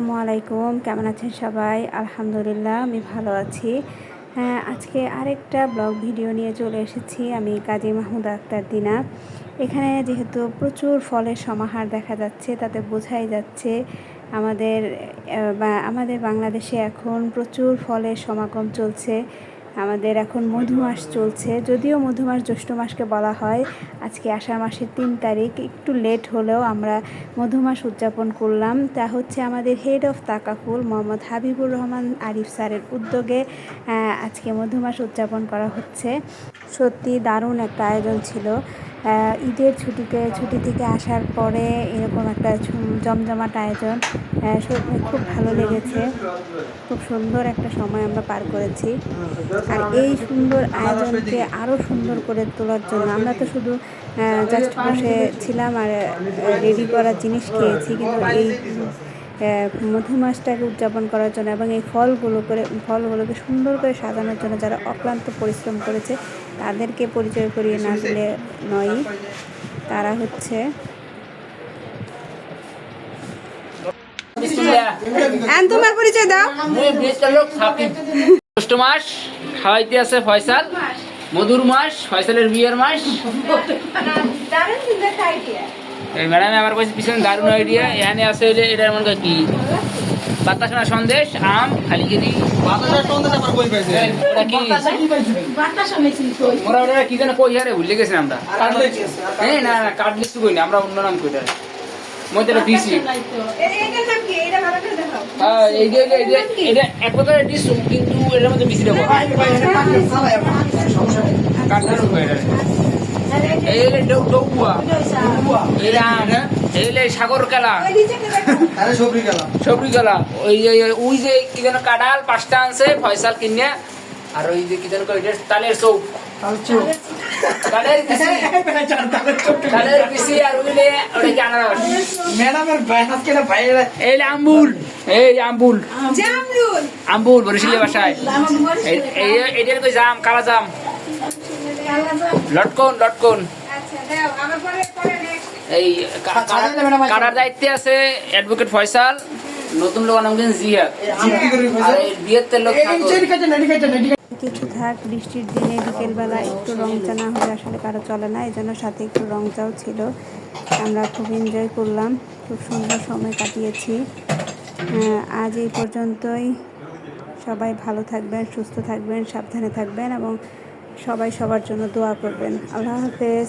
আসসালামু আলাইকুম। কেমন আছেন সবাই? আলহামদুলিল্লাহ, আমি ভালো আছি। হ্যাঁ আজকে আরেকটা ব্লগ ভিডিও নিয়ে চলে এসেছি আমি কাজী মাহমুদ আক্তার দিনা। এখানে যেহেতু প্রচুর ফলের সমাহার দেখা যাচ্ছে, তাতে বোঝাই যাচ্ছে আমাদের বা আমাদের বাংলাদেশে এখন প্রচুর ফলের সমাগম চলছে। আমাদের এখন মধু মাস চলছে, যদিও মধু মাস জ্যৈষ্ঠ মাসকে বলা হয়। আজকে আষাঢ় মাসের তিন তারিখ, একটু লেট হলেও আমরা মধু মাস উদযাপন করলাম। তা হচ্ছে আমাদের হেড অফ তাকাফুল মোহাম্মদ হাবিবুর রহমান আরিফ স্যারের উদ্যোগে আজকে মধু মাস উদযাপন করা হচ্ছে। সত্যি দারুণ একটা আয়োজন ছিল। ঈদের ছুটিতে, ছুটি থেকে আসার পরে এরকম একটা জমজমাট আয়োজন খুব ভালো লেগেছে। খুব সুন্দর একটা সময় আমরা পার করেছি। আর এই সুন্দর আয়োজনকে আরও সুন্দর করে তোলার জন্য আমরা তো শুধু জাস্ট বসে ছিলাম আর রেডি করার জিনিস খেয়েছি, কিন্তু এই মধুমাসটাকে উদযাপন করার জন্য এবং এই ফলগুলো করে, ফলগুলোকে সুন্দর করে সাজানোর জন্য যারা অক্লান্ত পরিশ্রম করেছে তাদেরকে পরিচয় করিয়ে না দিলে নয় তারা হচ্ছে তোমার পরিচয় দাও। জ্যৈষ্ঠ মাস খাওয়াইতে আছে ফয়সাল। মধুর মাস ফয়সালের বিয়ের মাস। এই ম্যাডাম আমার কাছে পিছনে দারুণ আইডিয়া এখানে আছে এটার মনে হয় কি? বাতাসনা সন্দেশ আম খালি ওরা কি যেন কই হারে ভুলে গেছি আমরা। এই না না কাঠ লিস্ট কই না আমরা অন্য নাম কই এটা মধ্যে এটা দিছি। হ্যাঁ এই যে এই যে এটা এক প্রকারের ডিশ কিন্তু এটার মধ্যে মিশিয়ে দেবো। শুকো এটা ডৌয়া। আম এই হলে সাগর কেলা সবরি গেলা ওই যে ওই যে কি যেন কাঁঠাল পাঁচটা আনছে ফয়সাল কিনে। আর ওই যে কি যেন তালের চৌক তালের পিসি। তালের পিসি আর ওইলে ওটা কি আনারস? এই যে আম্বুল। বরিশালি এটার কই জাম? কালা জাম। লটকন লটকন। কা- কা- কারার দায়িত্বে আছে অ্যাডভোকেট ফয়সাল নতুন লোক নাম কিন্তু জিয়াদ এই বিয়েতে লোক কিছু থাক বৃষ্টির দিনে বিকেলবেলা একটু রং চা না হলে আসলে কারও চলে না এই জন্য সাথে একটু রং চাও ছিল। আমরা খুব এনজয় করলাম খুব সুন্দর সময় কাটিয়েছি। আজ এই পর্যন্তই। সবাই ভালো থাকবেন সুস্থ থাকবেন সাবধানে থাকবেন এবং সবাই সবার জন্য দোয়া করবেন। আল্লাহ হাফেজ।